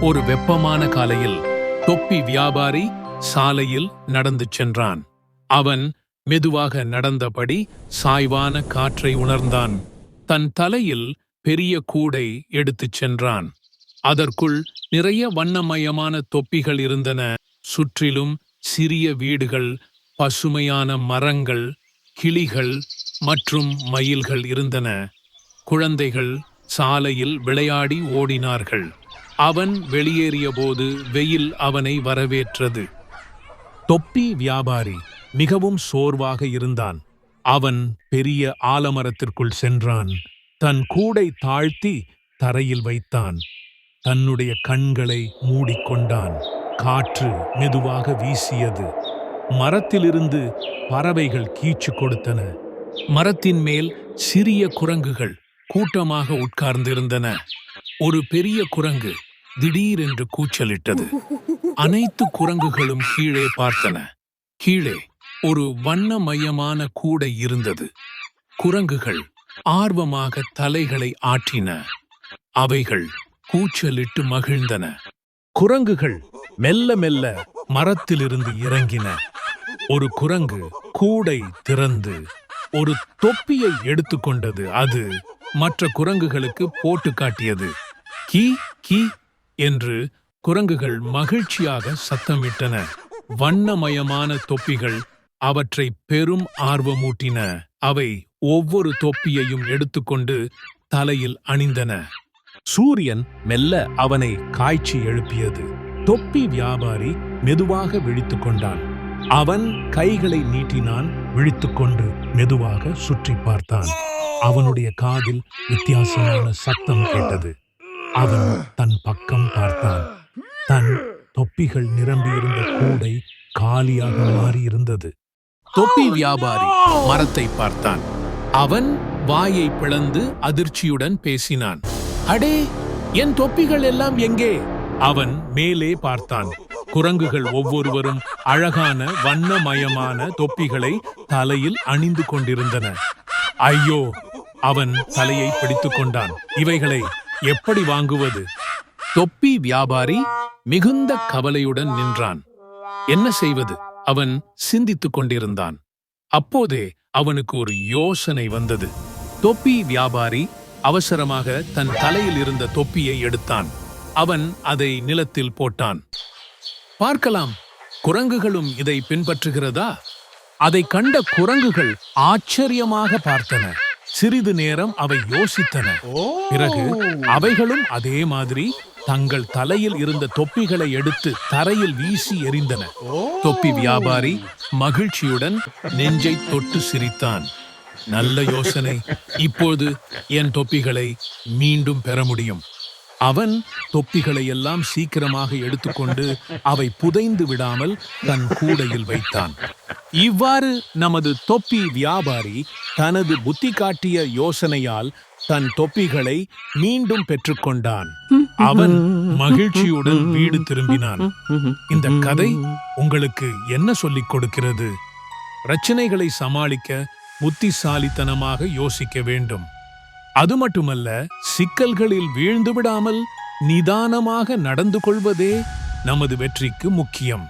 ஒரு வெப்பமான காலையில் தொப்பி வியாபாரி சாலையில் நடந்து சென்றான். அவன் மெதுவாக நடந்தபடி சாய்வான காற்றை உணர்ந்தான். தன் தலையில் பெரிய கூடை எடுத்துச் சென்றான். அதற்குள் நிறைய வண்ணமயமான தொப்பிகள் இருந்தன. சுற்றிலும் சிறிய வீடுகள் பசுமையான மரங்கள் கிளிகள் மற்றும் மயில்கள் இருந்தன. குழந்தைகள் சாலையில் விளையாடி ஓடினார்கள். அவன் வெளியேறியபோது வெயில் அவனை வரவேற்றது. தொப்பி வியாபாரி மிகவும் சோர்வாக இருந்தான். அவன் பெரிய ஆலமரத்திற்குள் சென்றான். தன் கூடை தாழ்த்தி தரையில் வைத்தான். தன்னுடைய கண்களை மூடிக்கொண்டான். காற்று மெதுவாக வீசியது. மரத்திலிருந்து பறவைகள் கீச்சு கொடுத்தன. மரத்தின் மேல் சிறிய குரங்குகள் கூட்டமாக உட்கார்ந்திருந்தன. ஒரு பெரிய குரங்கு திடீரென்று கூச்சலிட்டது. அனைத்து குரங்குகளும் கீழே பார்த்தன. கீழே ஒரு வண்ணமயமான கூடை இருந்தது. குரங்குகள் ஆர்வமாக தலைகளை ஆற்றின. அவைகள் கூச்சலிட்டு மகிழ்ந்தன. குரங்குகள் மெல்ல மெல்ல மரத்திலிருந்து இறங்கின. ஒரு குரங்கு கூடை திறந்து ஒரு தொப்பியை எடுத்துக்கொண்டது. அது மற்ற குரங்குகளுக்கு போட்டு காட்டியது. கீ கீ என்று குரங்குகள் மகிழ்ச்சியாக சத்தமிட்டன. வண்ணமயமான தொப்பிகள் அவற்றை பெரும் ஆர்வமூட்டின. அவை ஒவ்வொரு தொப்பியையும் எடுத்துக்கொண்டு தலையில் அணிந்தன. சூரியன் மெல்ல அவனை காய்ச்சி எழுப்பியது. தொப்பி வியாபாரி மெதுவாக விழித்துக் கொண்டான். அவன் கைகளை நீட்டினான் விழித்துக்கொண்டு மெதுவாக சுற்றி பார்த்தான். அவனுடைய காதில் வித்தியாசமான சத்தம் கேட்டது. அவன் தன் பக்கம் பார்த்தான். தன் தொப்பிகள் நிரம்பியிருந்த கூடை காலியாக மாறியிருந்தது. தொப்பி வியாபாரி மரத்தை பார்த்தான். அவன் வாயை பிளந்து அதிர்ச்சியுடன் பேசினான். அடே என் தொப்பிகள் எல்லாம் எங்கே? அவன் மேலே பார்த்தான். குரங்குகள் ஒவ்வொருவரும் அழகான வண்ணமயமான தொப்பிகளை தலையில் அணிந்து கொண்டிருந்தன. ஐயோ அவன் தலையை பிடித்துக் கொண்டான். இவைகளை எப்படி வாங்குவது? தொப்பி வியாபாரி மிகுந்த கவலையுடன் நின்றான். என்ன செய்வது? அவன் சிந்தித்துக் கொண்டிருந்தான். அப்போதே அவனுக்கு ஒரு யோசனை வந்தது. தொப்பி வியாபாரி அவசரமாக தன் தலையில் இருந்த தொப்பியை எடுத்தான். அவன் அதை நிலத்தில் போட்டான். பார்க்கலாம் குரங்குகளும் இதை பின்பற்றுகிறதா? அதை கண்ட குரங்குகள் ஆச்சரியமாக பார்த்தன. சிறிது நேரம் அவை யோசித்தன. பிறகு அவைகளும் அதே மாதிரி தங்கள் தலையில் இருந்த தொப்பிகளை எடுத்து தரையில் வீசி எறிந்தன. தொப்பி வியாபாரி மகிழ்ச்சியுடன் நெஞ்சை தொட்டு சிரித்தான். நல்ல யோசனை. இப்போது என் தொப்பிகளை மீண்டும் பெற முடியும். அவன் தொப்பிகளை எல்லாம் சீக்கிரமாக எடுத்துக்கொண்டு அவை புதைந்து விடாமல் தன் கூடையில் வைத்தான். இவ்வாறு நமது தொப்பி வியாபாரி தனது புத்தி காட்டிய யோசனையால் தன் தொப்பிகளை மீண்டும் பெற்றுக்கொண்டான். அவன் மகிழ்ச்சியுடன் வீடு திரும்பினான். இந்த கதை உங்களுக்கு என்ன சொல்லிக் கொடுக்கிறது? பிரச்சனைகளை சமாளிக்க புத்திசாலித்தனமாக யோசிக்க வேண்டும். அது மட்டுமல்ல சிக்கல்களில் வீழ்ந்து விடாமல் நிதானமாக நடந்து கொள்வதே நமது வெற்றிக்கு முக்கியம்.